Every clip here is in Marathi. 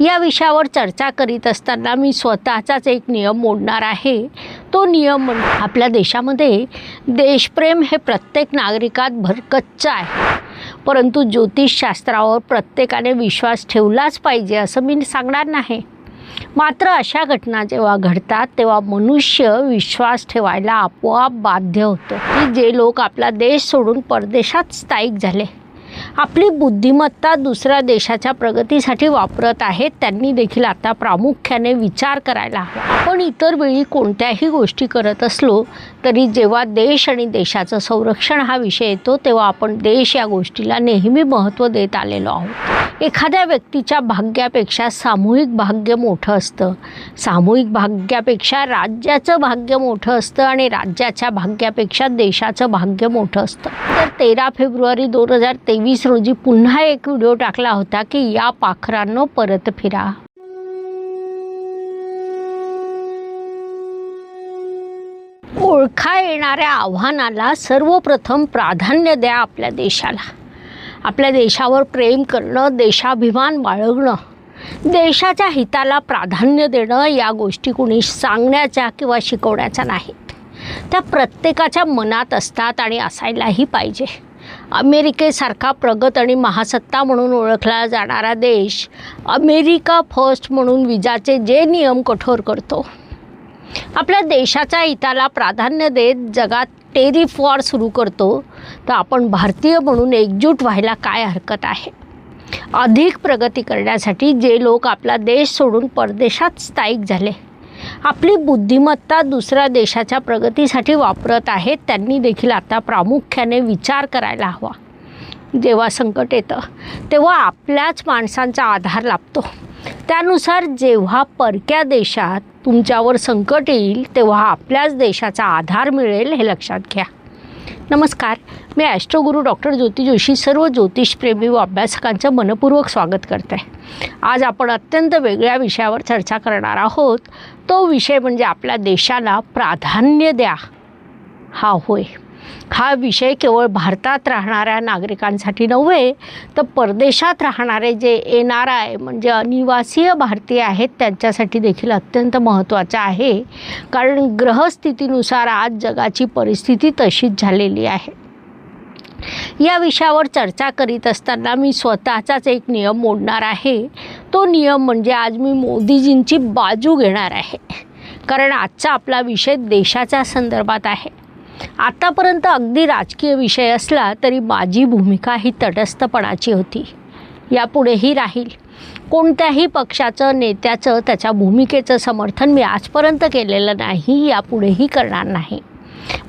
या विषयावर चर्चा करीत असताना मी स्वतःचाच एक नियम मोडणार आहे. तो नियम म्हणजे आपल्या देशामध्ये देशप्रेम हे प्रत्येक नागरिकात भरकच्च आहे. परंतु ज्योतिषशास्त्रावर प्रत्येकाने विश्वास ठेवलाच पाहिजे असं मी सांगणार नाही. मात्र अशा घटना जेव्हा घडतात तेव्हा मनुष्य विश्वास ठेवायला आपोआप बाध्य होतं. की जे लोक आपला देश सोडून परदेशात स्थायिक झाले. आपली बुद्धिमत्ता दुसऱ्या देशाच्या प्रगतीसाठी वापरत आहेत त्यांनी देखील आता प्रामुख्याने विचार करायला हवा. आपण इतर वेळी कोणत्याही गोष्टी करत असलो तरी जेव्हा देश आणि देशाचं संरक्षण हा विषय येतो तेव्हा आपण देश या गोष्टीला नेहमी महत्त्व देत आलेलो आहोत. एखाद्या व्यक्तीच्या भाग्यापेक्षा सामूहिक भाग्य मोठं असतं. सामूहिक भाग्यापेक्षा राज्याचं भाग्य मोठं असतं आणि राज्याच्या भाग्यापेक्षा देशाचं भाग्य मोठं असतं. तर तेरा फेब्रुवारी दोन हजार तेवीस रोजी पुन्हा एक व्हिडिओ टाकला होता की या पाखरांनो परत फिरा. ओळखा येणाऱ्या आव्हानाला सर्वप्रथम प्राधान्य द्या आपल्या देशाला. आपल्या देशावर प्रेम करणं देशाभिमान बाळगणं देशाच्या हिताला प्राधान्य देणं या गोष्टी कुणी सांगण्याच्या किंवा शिकवण्याच्या नाहीत. त्या प्रत्येकाच्या मनात असतात आणि असायलाही पाहिजे. अमेरिकेसारखा प्रगत आणि महासत्ता म्हणून ओळखला जाणारा देश अमेरिका फर्स्ट म्हणून विजाचे जे नियम कठोर करतो आपल्या देशाच्या हिताला प्राधान्य देत जगात टेरिफ वॉर सुरू करतो तर आपण भारतीय म्हणून एकजूट व्हायला काय हरकत आहे? अधिक प्रगती करण्यासाठी जे लोक आपला देश सोडून परदेशात स्थायिक झाले आपली बुद्धिमत्ता दुसऱ्या देशाच्या प्रगतीसाठी वापरत आहेत त्यांनी देखील आता प्रामुख्याने विचार करायला हवा. जेव्हा संकट येतं तेव्हा आपल्याच माणसांचा आधार लाभतो. त्यानुसार जेव्हा परक्या देशात तुमच्यावर संकट येईल तेव्हा आपल्याच देशाचा आधार मिळेल हे लक्षात घ्या. नमस्कार मी ॲस्ट्रोगुरू डॉक्टर ज्योती जोशी सर्व ज्योतिषप्रेमी व अभ्यासकांचं मनपूर्वक स्वागत करते. आज आपण अत्यंत वेगळ्या विषयावर चर्चा करणार आहोत. तो विषय म्हणजे आपल्या देशाला प्राधान्य द्या. हा होय. हा विषय केवळ भारतात राहणाऱ्या नागरिकांसाठी नव्हे तर परदेशात राहणारे जे एन आर आय म्हणजे अनिवासीय भारतीय आहेत त्यांच्यासाठी देखील अत्यंत महत्त्वाचा आहे. कारण ग्रहस्थितीनुसार आज जगाची परिस्थिती तशीच झालेली आहे. या विषयावर चर्चा करीत असताना मी स्वतःचाच एक नियम मोडणार आहे. तो नियम म्हणजे आज मी मोदीजींची बाजू घेणार आहे. कारण आजचा आपला विषय देशाच्या संदर्भात आहे. आत्तापर्यंत अगदी राजकीय विषय असला तरी माझी भूमिका ही तटस्थपणाची होती. यापुढेही राहील. कोणत्याही पक्षाचं नेत्याचं त्याच्या भूमिकेचं समर्थन मी आजपर्यंत केलेलं नाही यापुढेही करणार नाही.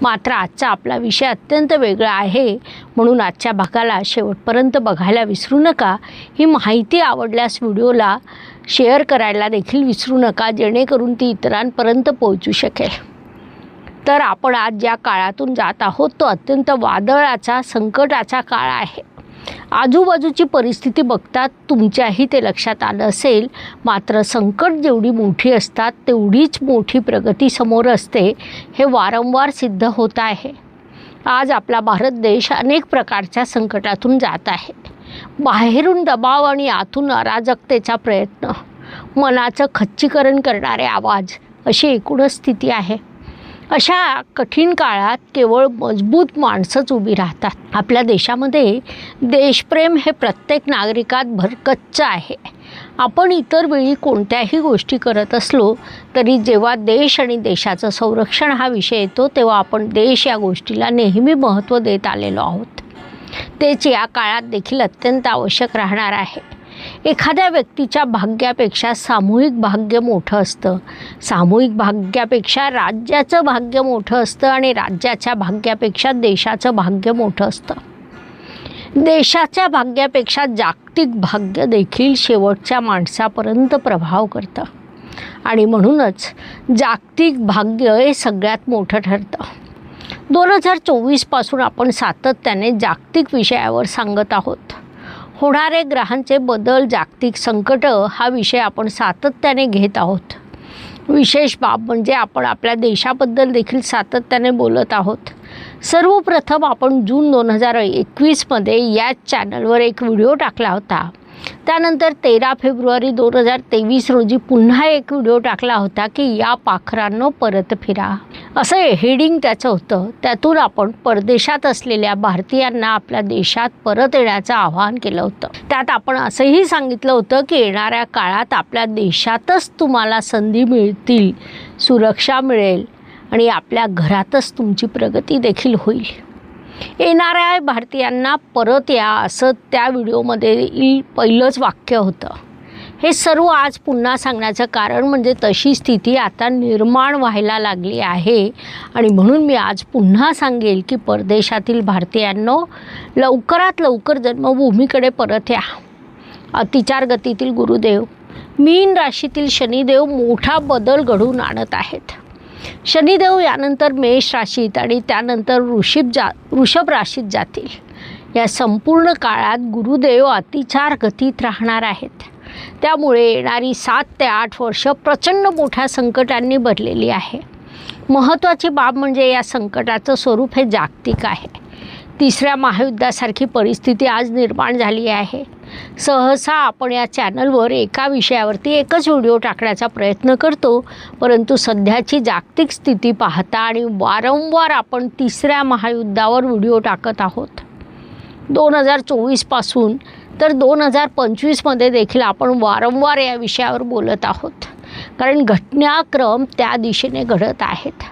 मात्र आजचा आपला विषय अत्यंत वेगळा आहे म्हणून आजच्या भागाला शेवटपर्यंत बघायला विसरू नका. ही माहिती आवडल्यास व्हिडिओला शेअर करायला देखील विसरू नका जेणेकरून ती इतरांपर्यंत पोहोचू शकेल. तर आपण आज ज्या काळातून जात आहोत तो अत्यंत वादळाचा संकटाचा काळ आहे. आजूबाजूची परिस्थिती बघता तुमच्याही ते लक्षात आलं असेल. मात्र संकट जेवढी मोठी असतात तेवढीच मोठी प्रगती समोर असते हे वारंवार सिद्ध होत आहे. आज आपला भारत देश अनेक प्रकारच्या संकटातून जात आहे. बाहेरून दबाव आणि आतून अराजकतेचा प्रयत्न मनाचं खच्चीकरण करणारे आवाज अशी एकूणच स्थिती आहे. अशा कठीण काळात केवळ मजबूत माणसंच उभी राहतात. आपल्या देशामध्ये देशप्रेम हे प्रत्येक नागरिकात भरकच्च आहे. आपण इतर वेळी कोणत्याही गोष्टी करत असलो तरी जेव्हा देश आणि देशाचं संरक्षण हा विषय येतो तेव्हा आपण देश या गोष्टीला नेहमी महत्त्व देत आलेलो आहोत. तेच या काळात देखील अत्यंत आवश्यक राहणार आहे. एखाद्या व्यक्तीच्या भाग्यापेक्षा सामूहिक भाग्य मोठं असतं. सामूहिक भाग्यापेक्षा राज्याचं भाग्य मोठं असतं आणि राज्याच्या भाग्यापेक्षा देशाचं भाग्य मोठं असतं. देशाच्या भाग्यापेक्षा जागतिक भाग्य देखील शेवटच्या माणसापर्यंत प्रभाव करतं. आणि म्हणूनच जागतिक भाग्य हे सगळ्यात मोठं ठरतं. दोन हजार चोवीसपासून आपण सातत्याने जागतिक विषयावर सांगत आहोत. होणारे ग्रहांचे बदल जागतिक संकट हा विषय आपण सातत्याने घेत आहोत. विशेष बाब म्हणजे आपण आपल्या देशाबद्दल देखील सातत्याने बोलत आहोत. सर्वप्रथम आपण जून दोन हजार एकवीसमध्ये याच चॅनलवर एक व्हिडिओ टाकला होता. त्यानंतर तेरा फेब्रुवारी दोन हजार तेवीस रोजी पुन्हा एक व्हिडिओ टाकला होता की या पाखरांनो परत फिरा. असं हेडिंग त्याचं होतं. त्यातून आपण परदेशात असलेल्या भारतीयांना आपल्या देशात परत येण्याचं आवाहन केलं होतं. त्यात आपण असंही सांगितलं होतं की येणाऱ्या काळात आपल्या देशातच तुम्हाला संधी मिळतील सुरक्षा मिळेल आणि आपल्या घरातच तुमची प्रगती देखील होईल. येणाऱ्या भारतीयांना परत या असं त्या व्हिडिओमध्ये पहिलंच वाक्य होतं. हे सर्व आज पुन्हा सांगण्याचं कारण म्हणजे तशी स्थिती आता निर्माण व्हायला लागली आहे आणि म्हणून मी आज पुन्हा सांगेल की परदेशातील भारतीयांनो लवकरात लवकर जन्मभूमीकडे परत या. अतिचार गतीतील गुरुदेव मीन राशीतील शनिदेव मोठा बदल घडवून आणत आहेत. शनिदेव यानंतर मेष राशीत आणि त्यानंतर ऋषभ जा वृषभ राशीत जातील. या संपूर्ण काळात गुरुदेव अतिचार गतीत राहणार आहेत. त्यामुळे येणारी सात ते आठ वर्ष प्रचंड मोठ्या संकटांनी भरलेली आहे. महत्त्वाची बाब म्हणजे या संकटाचं स्वरूप हे जागतिक आहे. तिसऱ्या महायुद्धासारखी परिस्थिती आज निर्माण झाली आहे. सहसा आपण या चॅनलवर एका विषयावरती एकच व्हिडिओ टाकण्याचा प्रयत्न करतो परंतु सध्याची जागतिक स्थिती पाहता आणि वारंवार आपण तिसऱ्या महायुद्धावर व्हिडिओ टाकत आहोत. दोन हजार चोवीसपासून तर दोन हजार पंचवीसमध्ये देखील आपण वारंवार या विषयावर बोलत आहोत. कारण घटनाक्रम त्या दिशेने घडत आहेत.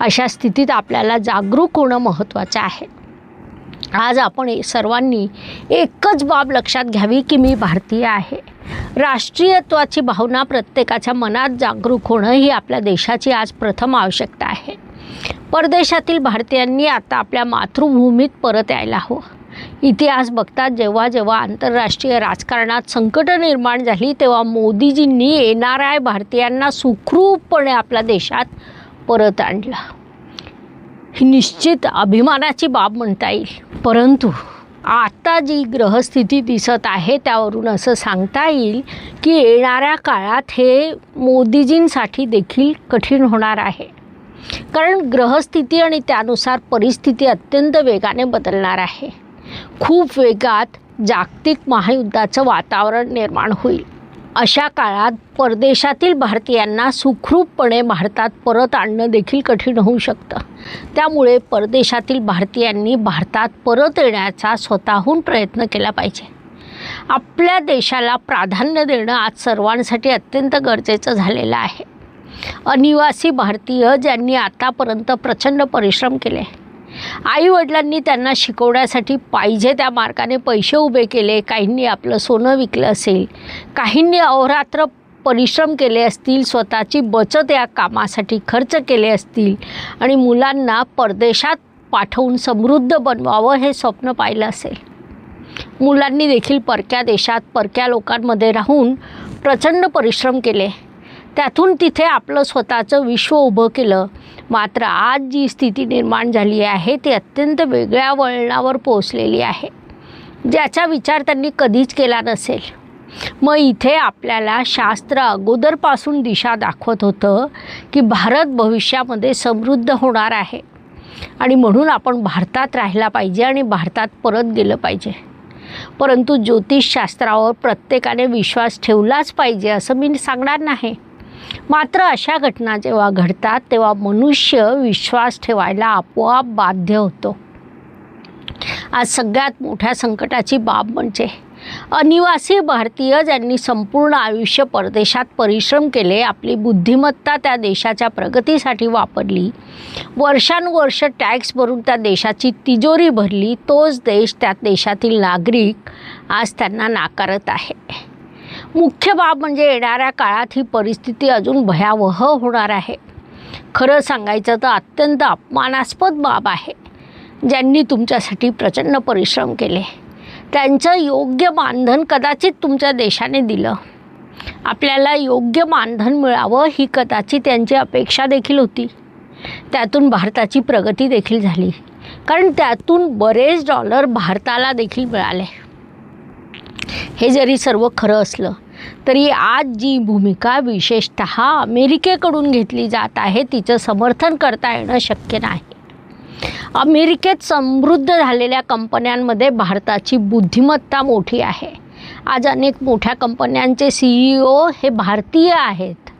अशा स्थितीत आपल्याला जागरूक होणं महत्त्वाचं आहे. आज आपण सर्वांनी एकच बाब लक्षात घ्यावी की मी भारतीय आहे. राष्ट्रीयत्वाची भावना प्रत्येकाच्या मनात जागरूक होणं ही आपल्या देशाची आज प्रथम आवश्यकता आहे. परदेशातील भारतीयांनी आता आपल्या मातृभूमीत परत यायला हवं. इतिहास बघता जेव्हा जेव्हा आंतरराष्ट्रीय राजकारणात संकट निर्माण झाली तेव्हा मोदीजींनी येणाऱ्या भारतीयांना सुखरूपपणे आपल्या देशात परत आणलं. ही निश्चित अभिमानाची बाब म्हणता येईल. परंतु आता जी ग्रहस्थिती दिसत आहे त्यावरून असं सांगता येईल की येणाऱ्या काळात हे मोदीजींसाठी देखील कठीण होणार आहे. कारण ग्रहस्थिती आणि त्यानुसार परिस्थिती अत्यंत वेगाने बदलणार आहे. खूप वेगात जागतिक महायुद्धाचं वातावरण निर्माण होईल. अशा काळात परदेशातील भारतीयांना सुखरूपपणे भारतात परत आणणं देखील कठीण होऊ शकतं. त्यामुळे परदेशातील भारतीयांनी भारतात परत येण्याचा स्वतःहून प्रयत्न केला पाहिजे. आपल्या देशाला प्राधान्य देणं आज सर्वांसाठी अत्यंत गरजेचं झालेलं आहे. अनिवासी भारतीय ज्यांनी आतापर्यंत प्रचंड परिश्रम केले आईवडिलांनी त्यांना शिकवण्यासाठी पाहिजे त्या मार्गाने पैसे उभे केले काहींनी आपलं सोनं विकलं असेल काहींनी अहोरात्र परिश्रम केले असतील स्वतःची बचत या कामासाठी खर्च केले असतील आणि मुलांना परदेशात पाठवून समृद्ध बनवावं हे स्वप्न पाहिलं असेल. मुलांनी देखील परक्या देशात परक्या लोकांमध्ये राहून प्रचंड परिश्रम केले. त्यातून तिथे आपलं स्वतःचं विश्व उभं केलं. मात्र आज जी स्थिती निर्माण झाली आहे ती अत्यंत वेगळ्या वळणावर पोचलेली आहे. ज्याचा विचार त्यांनी कधीच केला नसेल. मग इथे आपल्याला शास्त्र अगोदरपासून दिशा दाखवत होतं की भारत भविष्यामध्ये समृद्ध होणार आहे. आणि म्हणून आपण भारतात राहिला पाहिजे आणि भारतात परत गेलं पाहिजे. परंतु ज्योतिषशास्त्रावर प्रत्येकाने विश्वास ठेवलाच पाहिजे असं मी सांगणार नाही. मात्र अशा घटना जेव्हा घडतात तेव्हा मनुष्य विश्वास ठेवायला आपोआप बाध्य होतो. आज सगळ्यात मोठ्या संकटाची बाब म्हणजे अनिवासी भारतीय ज्यांनी संपूर्ण आयुष्य परदेशात परिश्रम केले आपली बुद्धिमत्ता त्या देशाच्या प्रगतीसाठी वापरली वर्षानुवर्ष टॅक्स भरून त्या देशाची तिजोरी भरली तोच देश त्या देशातील नागरिक आज त्यांना नाकारत आहे. मुख्य बाब म्हणजे येणाऱ्या काळात ही परिस्थिती अजून भयावह होणार आहे. खरं सांगायचं तर अत्यंत अपमानास्पद बाब आहे. ज्यांनी तुमच्यासाठी प्रचंड परिश्रम केले. त्यांचं योग्य मानधन कदाचित तुमच्या देशाने दिलं. आपल्याला योग्य मानधन मिळावं ही कदाचित त्यांची अपेक्षा देखील होती. त्यातून भारताची प्रगती देखील झाली. कारण त्यातून बरेच डॉलर भारताला देखील मिळाले. हे जरी सर्व खरं असलं तरी आज जी भूमिका विशेषत अमेरिकेकडून घेतली जात आहे तिचं समर्थन करता येणं शक्य नाही. अमेरिकेत समृद्ध झालेल्या कंपन्यांमध्ये भारताची बुद्धिमत्ता मोठी आहे. आज अनेक मोठ्या कंपन्यांचे सी ई ओ हे भारतीय आहेत.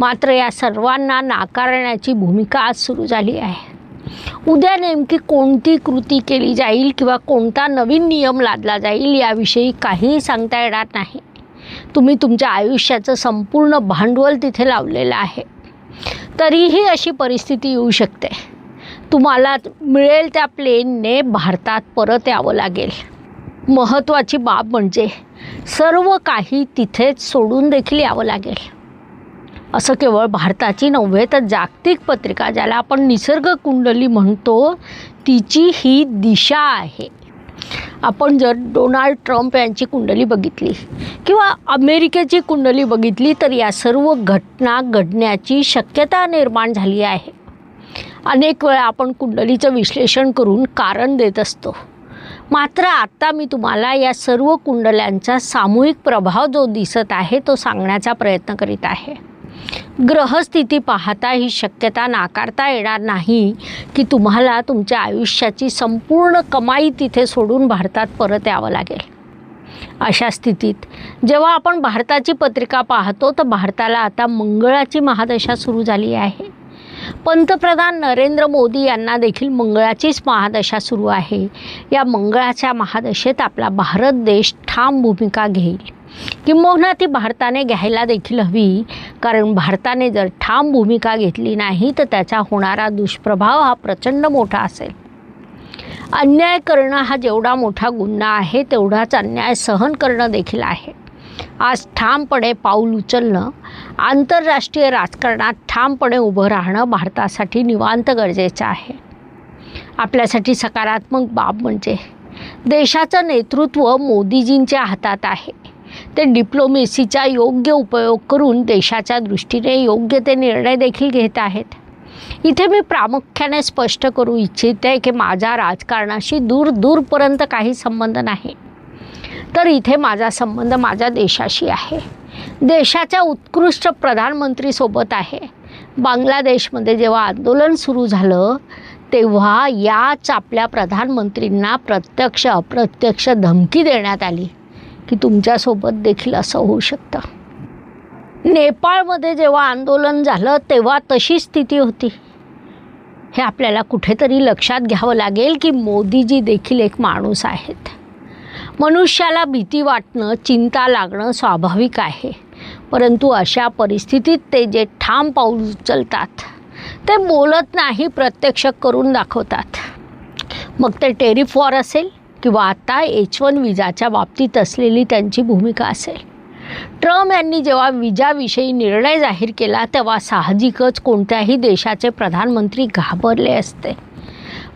मात्र या सर्वांना नाकारण्याची भूमिका आज सुरू झाली आहे. उद्या नेमकी कोणती कृती केली जाईल किंवा कोणता नवीन नियम लादला जाईल याविषयी काहीही सांगता येणार नाही. तुम्ही तुमच्या आयुष्याचं संपूर्ण भांडवल तिथे लावलेलं आहे. तरीही अशी परिस्थिती येऊ शकते. तुम्हाला मिळेल त्या प्लेनने भारतात परत यावं लागेल. महत्त्वाची बाब म्हणजे सर्व काही तिथेच सोडून देखील यावं लागेल. असं केवळ भारताची नव्हे तर जागतिक पत्रिका ज्याला आपण निसर्ग कुंडली म्हणतो तिची ही दिशा आहे. आपण जर डोनाल्ड ट्रम्प यांची कुंडली बघितली किंवा अमेरिकेची कुंडली बघितली तर या सर्व घटना घडण्याची शक्यता निर्माण झाली आहे. अनेक वेळा आपण कुंडलीचं विश्लेषण करून कारण देत असतो. मात्र आत्ता मी तुम्हाला या सर्व कुंडल्यांचा सामूहिक प्रभाव जो दिसत आहे तो सांगण्याचा प्रयत्न करीत आहे. ग्रहस्थिती पाहता ही शक्यता नाकारता येणार नाही की तुम्हाला तुमच्या आयुष्याची संपूर्ण कमाई तिथे सोडून भारतात परत यावं लागेल. अशा स्थितीत जेव्हा आपण भारताची पत्रिका पाहतो तर भारताला आता मंगळाची महादशा सुरू झाली आहे. पंतप्रधान नरेंद्र मोदी यांना देखील मंगळाचीच महादशा सुरू आहे. या मंगळाच्या महादशेत आपला भारत देश ठाम भूमिका घेईल. किंबहुना ती भारताने घ्यायला देखील हवी. कारण भारताने जर ठाम भूमिका घेतली नाही तर त्याचा होणारा दुष्प्रभाव हा प्रचंड मोठा असेल. अन्याय करणं हा जेवढा मोठा गुन्हा आहे तेवढाच अन्याय सहन करणं देखील आहे. आज ठामपणे पाऊल उचलणं आंतरराष्ट्रीय राजकारणात ठामपणे उभं राहणं भारतासाठी निवांत गरजेचं आहे. आपल्यासाठी सकारात्मक बाब म्हणजे देशाचं नेतृत्व मोदीजींच्या हातात आहे. ते डिप्लोमेसीचा योग्य उपयोग करून देशाच्या दृष्टीने योग्य ते निर्णय देखील घेत आहेत. इथे मी प्रामुख्याने स्पष्ट करू इच्छिते की माझा राजकारणाशी दूर दूरपर्यंत काही संबंध नाही. तर इथे माझा संबंध माझ्या देशाशी आहे. देशाच्या उत्कृष्ट प्रधानमंत्रीसोबत आहे. बांगलादेशमध्ये जेव्हा आंदोलन सुरू झालं तेव्हा याच आपल्या प्रधानमंत्रींना प्रत्यक्ष अप्रत्यक्ष धमकी देण्यात आली. की तुमच्यासोबत देखील असं होऊ शकतं. नेपाळमध्ये जेव्हा आंदोलन झालं तेव्हा तशी स्थिती होती. हे आपल्याला कुठेतरी लक्षात घ्यावं लागेल की मोदीजी देखील एक माणूस आहेत. मनुष्याला भीती वाटणं चिंता लागणं स्वाभाविक आहे. परंतु अशा परिस्थितीत ते जे ठाम पाऊल उचलतात ते बोलत नाही प्रत्यक्ष करून दाखवतात. मग ते टेरिफ वॉर असेल? किंवा आता एच वन विजाच्या बाबतीत असलेली त्यांची भूमिका असेल. ट्रम्प यांनी जेव्हा विजाविषयी निर्णय जाहीर केला तेव्हा साहजिकच कोणत्याही देशाचे प्रधानमंत्री घाबरले असते.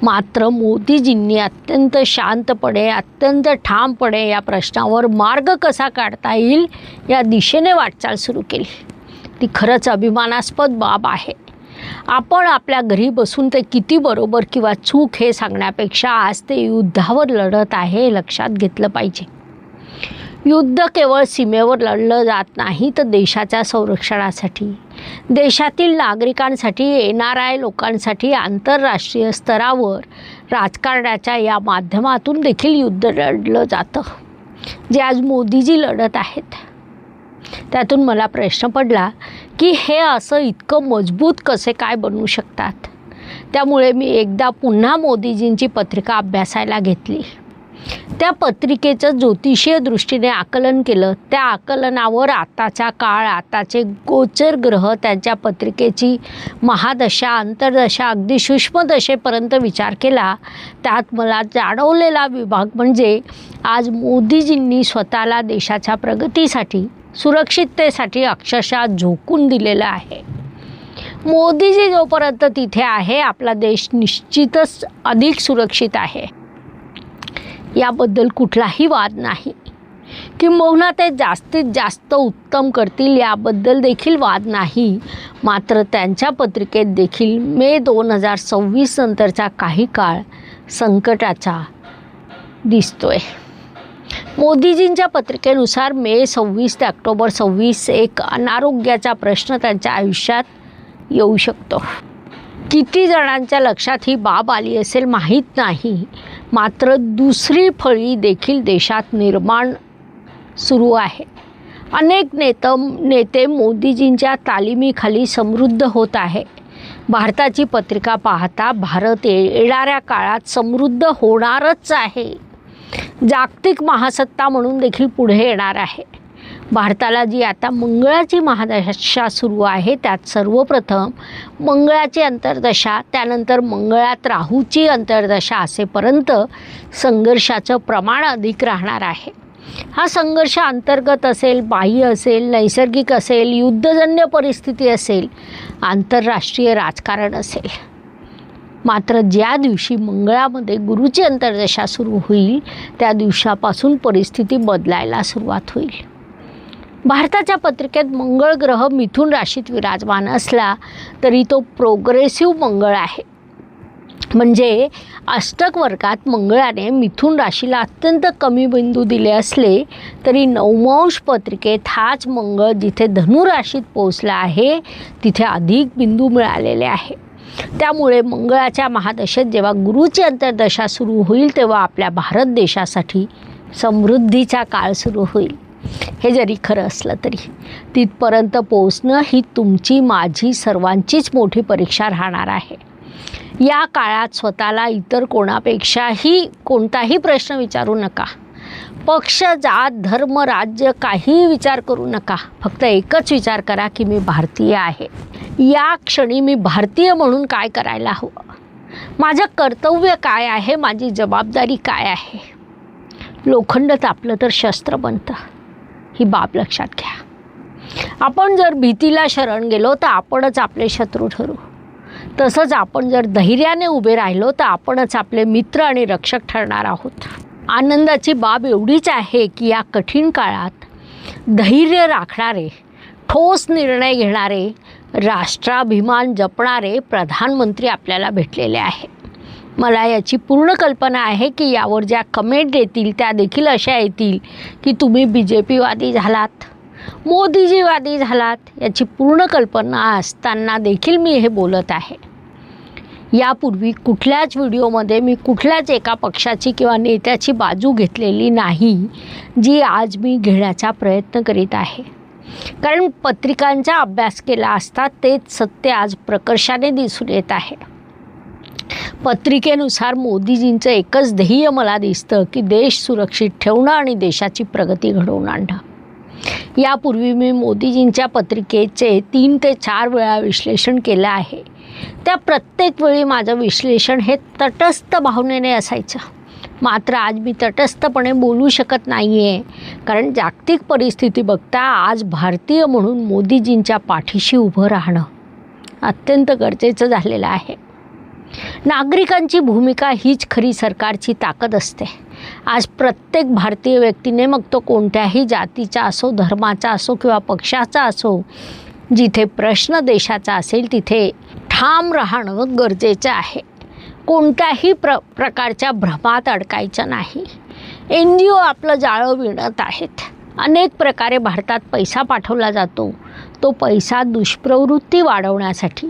मात्र मोदीजींनी अत्यंत शांतपणे अत्यंत ठामपणे या प्रश्नावर मार्ग कसा काढता येईल या दिशेने वाटचाल सुरू केली. ती खरंच अभिमानास्पद बाब आहे. आपण आपल्या घरी बसून ते किती बरोबर किंवा चूक हे सांगण्यापेक्षा आज ते युद्धावर लढत आहे लक्षात घेतलं पाहिजे. युद्ध केवळ सीमेवर लढलं जात नाही तर देशाच्या संरक्षणासाठी देशातील नागरिकांसाठी एन आर आय लोकांसाठी आंतरराष्ट्रीय स्तरावर राजकारणाच्या या माध्यमातून देखील युद्ध लढलं जातं जे आज मोदीजी लढत आहेत. त्यातून मला प्रश्न पडला की हे असं इतकं मजबूत कसे काय बनवू शकतात? त्यामुळे मी एकदा पुन्हा मोदीजींची पत्रिका अभ्यासायला घेतली. त्या पत्रिकेचं ज्योतिषीय दृष्टीने आकलन केलं. त्या आकलनावर आताचा काळ आताचे गोचर ग्रह त्यांच्या पत्रिकेची महादशा अंतर्दशा अगदी सूक्ष्मदशेपर्यंत विचार केला. त्यात मला जाणवलेला विभाग म्हणजे आज मोदीजींनी स्वतःला देशाच्या प्रगतीसाठी सुरक्षिततेसाठी अक्षरशः झोकून दिलेलं आहे. मोदीजी जोपर्यंत तिथे आहे आपला देश निश्चितच अधिक सुरक्षित आहे. याबद्दल कुठलाही वाद नाही. किंबहुना ते जास्तीत जास्त उत्तम करतील याबद्दल देखील वाद नाही. मात्र त्यांच्या पत्रिकेत देखील मे दोन हजार सव्वीस नंतरचा काही काळ संकटाचा दिसतोय. मोदीजींच्या पत्रिकेनुसार मे सव्वीस ते ऑक्टोबर सव्वीस एक अनारोग्याचा प्रश्न त्यांच्या आयुष्यात येऊ शकतो. किती जणांच्या लक्षात ही बाब आली असेल माहीत नाही. मात्र दुसरी फळी देखील देशात निर्माण सुरू आहे. अनेक नेत नेते मोदीजींच्या तालिमीखाली समृद्ध होत आहे. भारताची पत्रिका पाहता भारत येणाऱ्या काळात समृद्ध होणारच आहे. जागतिक महासत्ता म्हणून देखील पुढे येणार आहे. भारताला जी आता मंगळाची महादशा सुरू आहे त्यात सर्वप्रथम मंगळाची अंतर्दशा त्यानंतर मंगळात राहूची अंतर्दशा असेपर्यंत संघर्षाचं प्रमाण अधिक राहणार आहे. हा संघर्ष अंतर्गत असेल बाह्य असेल नैसर्गिक असेल युद्धजन्य परिस्थिती असेल आंतरराष्ट्रीय राजकारण असेल. मात्र ज्या दिवशी मंगळामध्ये गुरुची अंतर्दशा सुरू होईल त्या दिवसापासून परिस्थिती बदलायला सुरुवात होईल. भारताच्या पत्रिकेत मंगळ ग्रह मिथुन राशीत विराजमान असला तरी तो प्रोग्रेसिव्ह मंगळ आहे. म्हणजे अष्टक वर्गात मंगळाने मिथुन राशीला अत्यंत कमी बिंदू दिले असले तरी नवमांश पत्रिकेत हाच मंगळ जिथे धनु राशीत आहे तिथे अधिक बिंदू मिळालेले आहे त्यामुळे मंगळाच्या महादशेत जेव्हा गुरुची अंतर्दशा सुरू होईल तेव्हा आपल्या भारत देशासाठी समृद्धीचा काळ सुरू होईल. हे जरी खरं असलं तरी. तिथपर्यंत पोहोचणं ही तुमची माझी सर्वांचीच मोठी परीक्षा राहणार आहे. या काळात स्वतःला इतर कोणापेक्षाही कोणताही प्रश्न विचारू नका. पक्ष जात धर्म राज्य काही विचार करू नका. फक्त एकच विचार करा की मी भारतीय आहे. या क्षणी मी भारतीय म्हणून काय करायला हवं? माझं कर्तव्य काय आहे? माझी जबाबदारी काय आहे? लोखंड तापलं तर शस्त्र बनतं. ही बाब लक्षात घ्या. आपण जर भीतीला शरण गेलो तर आपणच आपले शत्रू ठरू. तसंच आपण जर धैर्याने उभे राहिलो तर आपणच आपले मित्र आणि रक्षक ठरणार आहोत. आनंदाची बाब एवढीच आहे की या कठीण काळात धैर्य राखणारे ठोस निर्णय घेणारे राष्ट्राभिमान जपणारे प्रधानमंत्री आपल्याला भेटलेले आहे. मला याची पूर्ण कल्पना आहे की यावर ज्या कमेंट येतील त्या देखील अशा येतील की तुम्ही बी जे पीवादी झालात मोदीजीवादी झालात याची पूर्ण कल्पना असताना देखील मी हे बोलत आहे. यापूर्वी कुठल्याच व्हिडिओमध्ये मी कुठल्याच एका पक्षाची किंवा नेत्याची बाजू घेतलेली नाही जी आज मी घेण्याचा प्रयत्न करीत आहे. कारण पत्रिकांचा अभ्यास केला असता तेच सत्य आज प्रकर्षाने दिसून येत आहे. पत्रिकेनुसार मोदीजींचं एकच ध्येय मला दिसतं की देश सुरक्षित ठेवणं आणि देशाची प्रगती घडवून आणणं. यापूर्वी मी मोदीजींच्या पत्रिकेचे तीन ते चार वेळा विश्लेषण केलं आहे. त्या प्रत्येक वेळी माझं विश्लेषण हे तटस्थ भावनेने असायचं. मात्र आज मी तटस्थपणे बोलू शकत नाही आहे कारण जागतिक परिस्थिती बघता आज भारतीय म्हणून मोदीजींच्या पाठीशी उभं राहणं अत्यंत गरजेचं झालेलं आहे. नागरिकांची भूमिका हीच खरी सरकारची ताकद असते. आज प्रत्येक भारतीय व्यक्तीने मग तो कोणत्याही जातीचा असो धर्माचा असो किंवा पक्षाचा असो जिथे प्रश्न देशाचा असेल तिथे ठाम राहणं गरजेचं आहे. कोणत्याही प्र प्रकारच्या भ्रमात अडकायचं नाही. एन जी ओ आपलं जाळं विणत आहेत. अनेक प्रकारे भारतात पैसा पाठवला जातो. तो पैसा दुष्प्रवृत्ती वाढवण्यासाठी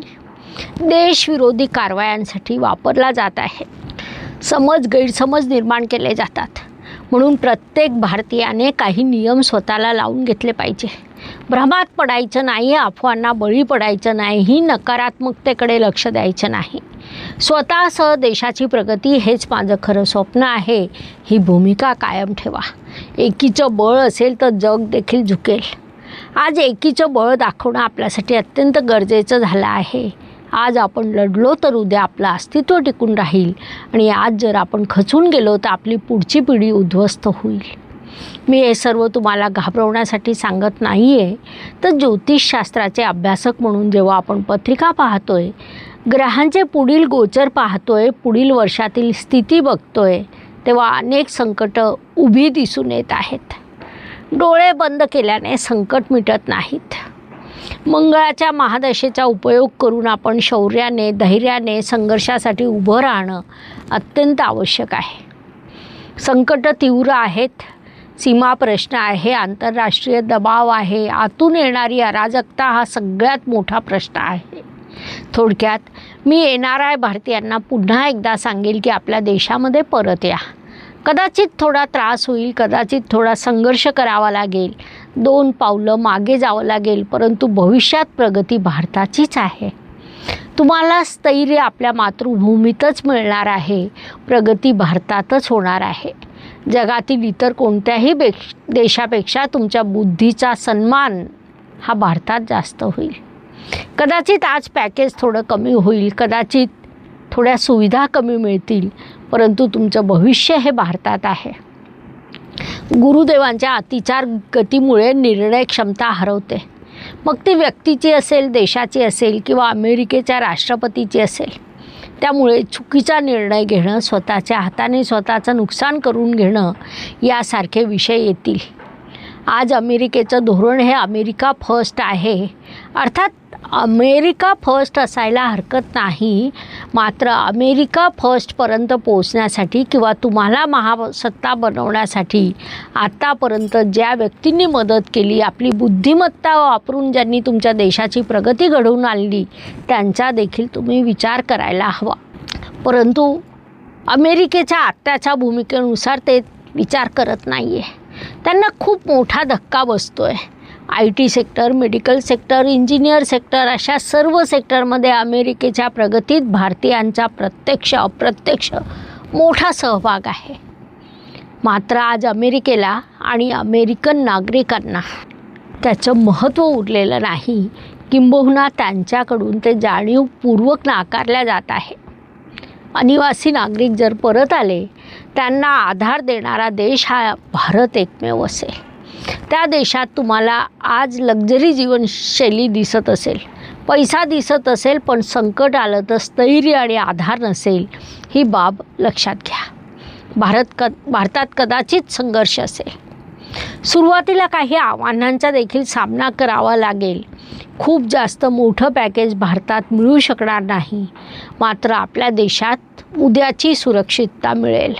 देशविरोधी कारवायांसाठी वापरला जात आहे. समज गैरसमज निर्माण केले जातात. म्हणून प्रत्येक भारतीयाने काही नियम स्वतःला लावून घेतले पाहिजे. भ्रमात पडायचं नाही अफवांना बळी पडायचं नाही ही नकारात्मकतेकडे लक्ष द्यायचं नाही. स्वतःसह देशाची प्रगती हेच माझं खरं स्वप्न आहे. ही भूमिका कायम ठेवा. एकीचं बळ असेल तर जग देखील झुकेल. आज एकीचं बळ दाखवणं आपल्यासाठी अत्यंत गरजेचं झालं आहे. आज आपण लढलो तर उद्या आपलं अस्तित्व टिकून राहील. आणि आज जर आपण खचून गेलो तर आपली पुढची पिढी उद्ध्वस्त होईल. मी हे सर्व तुम्हाला घाबरवण्यासाठी सांगत नाही आहे तर ज्योतिषशास्त्राचे अभ्यासक म्हणून जेव्हा आपण पत्रिका पाहतोय ग्रहांचे पुढील गोचर पाहतोय पुढील वर्षातील स्थिती बघतोय तेव्हा अनेक संकटं उभी दिसून येत आहेत. डोळे बंद केल्याने संकट मिटत नाहीत. मंगळाच्या महादशेचा उपयोग करून आपण शौर्याने धैर्याने संघर्षासाठी उभं राहणं अत्यंत आवश्यक आहे. संकटं तीव्र आहेत सीमा प्रश्न आहे आंतरराष्ट्रीय दबाव आहे आतून येणारी अराजकता हा सगळ्यात मोठा प्रश्न आहे. थोडक्यात मी येणार आहे भारतीयांना पुन्हा एकदा सांगेल की आपल्या देशामध्ये परत या. कदाचित थोडा त्रास होईल कदाचित थोडा संघर्ष करावा लागेल दोन पावलं मागे जावं लागेल परंतु भविष्यात प्रगती भारताचीच आहे. तुम्हाला स्थैर्य आपल्या मातृभूमीतच मिळणार आहे. प्रगती भारतातच होणार आहे. जगातील इतर कोणत्याही बेक देशापेक्षा तुमच्या बुद्धीचा सन्मान हा भारतात जास्त होईल. कदाचित आज पॅकेज थोडं कमी होईल कदाचित थोड्या सुविधा कमी मिळतील परंतु तुमचं भविष्य हे भारतात आहे. गुरुदेवांच्या अतिचार गतीमुळे निर्णय क्षमता हरवते. मग ती व्यक्तीची असेल देशाची असेल किंवा अमेरिकेच्या राष्ट्रपतीची असेल त्यामुळे चुकीचा निर्णय घेणं स्वतःच्या हाताने स्वतःचं नुकसान करून घेणं यासारखे विषय येतील. आज अमेरिकेचं धोरण हे अमेरिका फर्स्ट आहे. अर्थात अमेरिका फर्स्ट असायला हरकत नाही. मात्र अमेरिका फर्स्टपर्यंत पोचण्यासाठी किंवा तुम्हाला महासत्ता बनवण्यासाठी आत्तापर्यंत ज्या व्यक्तींनी मदत केली आपली बुद्धिमत्ता वापरून ज्यांनी तुमच्या देशाची प्रगती घडवून आणली त्यांचा देखील तुम्ही विचार करायला हवा. परंतु अमेरिकेच्या आत्ताच्या भूमिकेनुसार ते विचार करत नाही आहे त्यांना खूप मोठा धक्का बसतो आहे I T sector medical sector engineer sector अशा सर्व सेक्टरमध्ये अमेरिकेच्या प्रगतीत भारतीयांचा प्रत्यक्ष अप्रत्यक्ष मोठा सहभाग आहे. मात्र आज अमेरिकेला आणि अमेरिकन नागरिकांना त्याचं महत्त्व उरलेलं नाही. किंबहुना त्यांच्याकडून ते जाणीवपूर्वक नाकारल्या जात आहे. अनिवासी नागरिक जर परत आले त्यांना आधार देणारा देश हा भारत एकमेव असेल. त्या देशात तुम्हाला आज लक्झरी जीवनशैली दिसत असेल. पैसा दिसत असेल पण संकट आलं तर स्थैर्य आणि आधार नसेल ही बाब लक्षात घ्या. भारत क भारतात कदाचित संघर्ष असेल. सुरुवातीला काही आव्हानांचा देखील सामना करावा लागेल. खूप जास्त मोठं पॅकेज भारतात मिळू शकणार नाही. मात्र आपल्या देशात उद्याची सुरक्षितता मिळेल.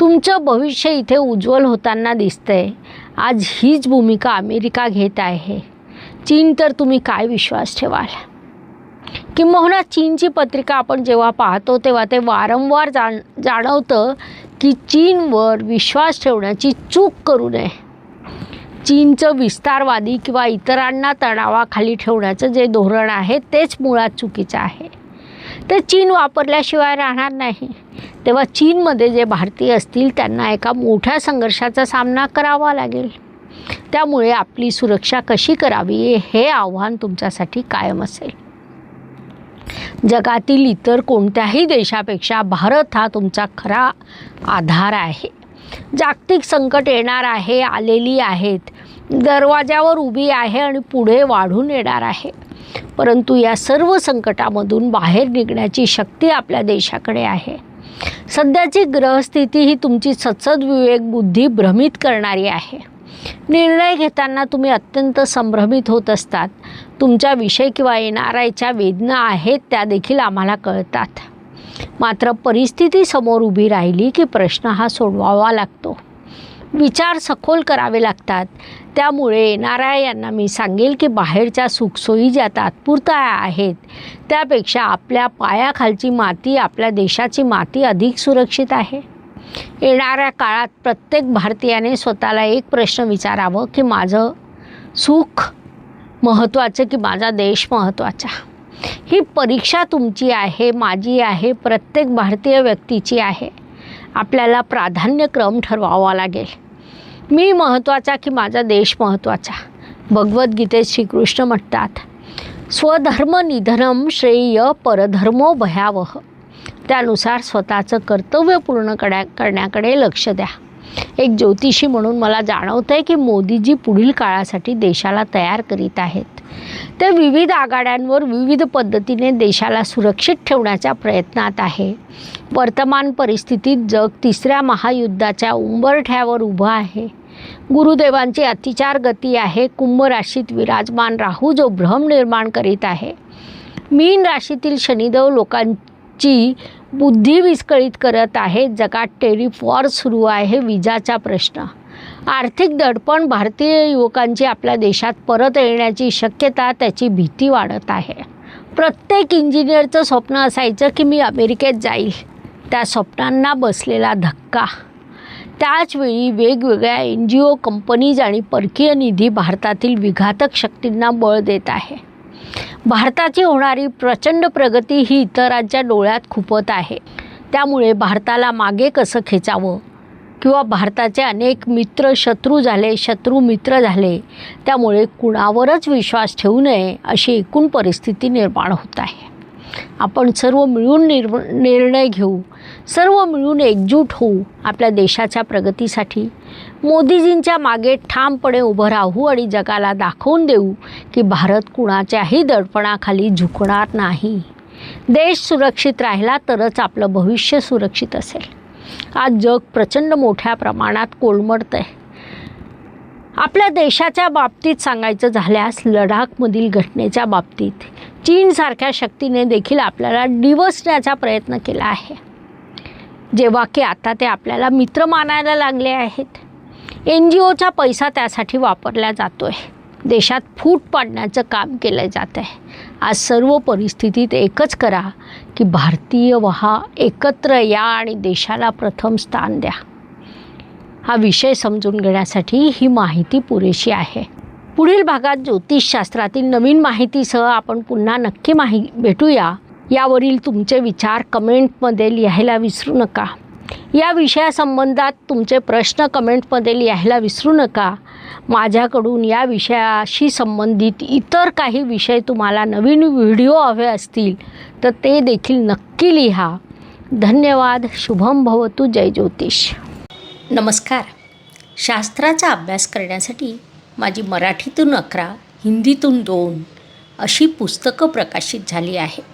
तुमचं भविष्य इथे उज्ज्वल होताना दिसतंय. आज हीच भूमिका अमेरिका घेत आहे. चीन तर तुम्ही काय विश्वास ठेवाल? किंबहुना चीनची पत्रिका आपण जेव्हा पाहतो तेव्हा ते वारंवार जाण जाणवतं की चीनवर विश्वास ठेवण्याची चूक करू नये. चीनचं विस्तारवादी किंवा इतरांना तणावाखाली ठेवण्याचं जे धोरण आहे तेच मुळात चुकीचं आहे. ते चीन वापरल्याशिवाय राहणार नाही. तेव्हा चीनमध्ये जे भारतीय असतील त्यांना एका मोठ्या संघर्षाचा सामना करावा लागेल. त्यामुळे आपली सुरक्षा कशी करावी हे आव्हान तुमच्यासाठी कायम असेल. जगातील इतर कोणत्याही देशापेक्षा भारत हा तुमचा खरा आधार आहे. जागतिक संकट येणार आहे आलेली आहेत. दरवाजावर उभी आहे आणि पुढे वाढून येणार आहे. परंतु या सर्व संकटामधून बाहेर निघण्याची शक्ती आपल्या देशाकडे आहे. सध्याची ग्रहस्थिती ही तुमची सचद विवेक बुद्धी भ्रमित करणारी आहे. निर्णय घेताना तुम्ही अत्यंत संभ्रमित होत असतात. तुमच्या विषय किंवा येणाऱ्याच्या वेदना आहेत त्या देखील आम्हाला कळतात. मात्र परिस्थिती समोर उभी राहिली की प्रश्न हा सोडवावा लागतो. विचार सखोल करावे लागतात. त्यामुळे येणाऱ्या यांना मी सांगेल की बाहेरच्या सुखसोयी ज्या तात्पुरता आहेत त्यापेक्षा आपल्या पायाखालची माती आपल्या देशाची माती अधिक सुरक्षित आहे. येणाऱ्या काळात प्रत्येक भारतीयाने स्वतःला एक प्रश्न विचारावं की माझं सुख महत्त्वाचं की माझा देश महत्त्वाचा? ही परीक्षा तुमची आहे माझी आहे प्रत्येक भारतीय व्यक्तीची आहे. आपल्याला प्राधान्यक्रम ठरवावा लागेल. मी महत्त्वाचा की माझा देश महत्त्वाचा? भगवद्गीतेत श्रीकृष्ण म्हणतात स्वधर्म निधनम श्रेय परधर्मो भयावह. त्यानुसार स्वतःचं कर्तव्य पूर्ण कड्या करण्याकडे लक्ष द्या. एक ज्योतिषी म्हणून मला जाणवतं आहे की मोदीजी पुढील काळासाठी देशाला तयार करीत आहेत. ते विविध आघाड्यांवर विविध पद्धतीने देशाला सुरक्षित ठेवण्याच्या प्रयत्नात आहे. वर्तमान परिस्थितीत जग तिसऱ्या महायुद्धाच्या उंबरठ्यावर उभं आहे. गुरुदेवांची अतिचार गती आहे कुंभ राशीत विराजमान राहू जो भ्रम निर्माण करीत आहे. मीन राशीतील शनिदेव लोकांची बुद्धी विस्कळीत करत आहे. जगात टेरिफ वॉर सुरू आहे. विजाचा प्रश्न. आर्थिक दडपण भारतीय युवकांची आपल्या देशात परत येण्याची शक्यता त्याची भीती वाढत आहे. प्रत्येक इंजिनियरचं स्वप्न असायचं की मी अमेरिकेत जाईल. त्या स्वप्नांना बसलेला धक्का. त्याचवेळी वेगवेगळ्या एन जी ओ कंपनीज आणि परकीय निधी भारतातील विघातक शक्तींना बळ देत आहे. भारताची होणारी प्रचंड प्रगती ही इतर राज्या डोळ्यात खुपत आहे. त्यामुळे भारताला मागे कसं खेचावं? किंवा भारताचे अनेक मित्र शत्रू झाले शत्रू मित्र झाले त्यामुळे कुणावरच विश्वास ठेवू नये अशी एकूण परिस्थिती निर्माण होत आहे. आपण सर्व मिळून निर् निर्णय घेऊ. सर्व मिळून एकजूट होऊ आपल्या देशाच्या प्रगतीसाठी. मोदीजींच्या मागे ठामपणे उभं राहू आणि जगाला दाखवून देऊ की भारत कुणाच्याही दडपणाखाली झुकणार नाही. देश सुरक्षित राहिला तरच आपलं भविष्य सुरक्षित असेल. आज जग प्रचंड मोठ्या प्रमाणात कोलमडतं आहे आपल्या देशाच्या बाबतीत सांगायचं झाल्यास लडाखमधील घटनेच्या बाबतीत चीनसारख्या शक्तीने देखील आपल्याला डिवसण्याचा प्रयत्न केला आहे. जेव्हा की आता ते आपल्याला मित्र मानायला लागले आहेत. एन जी ओचा पैसा त्यासाठी वापरला जातो आहे देशात फूट पाडण्याचं काम केलं जात आहे आज सर्व परिस्थितीत एकच करा की भारतीय व्हा एकत्र या आणि देशाला प्रथम स्थान द्या. हा विषय समजून घेण्यासाठी ही माहिती पुरेशी आहे. पुढील भागात ज्योतिषशास्त्रातील नवीन माहितीसह आपण पुन्हा नक्की माहि भेटूया. यावरील तुमचे विचार कमेंटमध्ये लिहायला विसरू नका. या विषयासंबंधात तुमचे प्रश्न कमेंटमध्ये लिहायला विसरू नका. माझ्याकडून या विषयाशी संबंधित इतर काही विषय तुम्हाला नवीन व्हिडिओ हवे असतील तर ते देखील नक्की लिहा. धन्यवाद. शुभम भवतू. जय ज्योतिष. नमस्कार. शास्त्राचा अभ्यास करण्यासाठी माझी मराठीतून अकरा हिंदीतून दोन अशी पुस्तकं प्रकाशित झाली आहेत.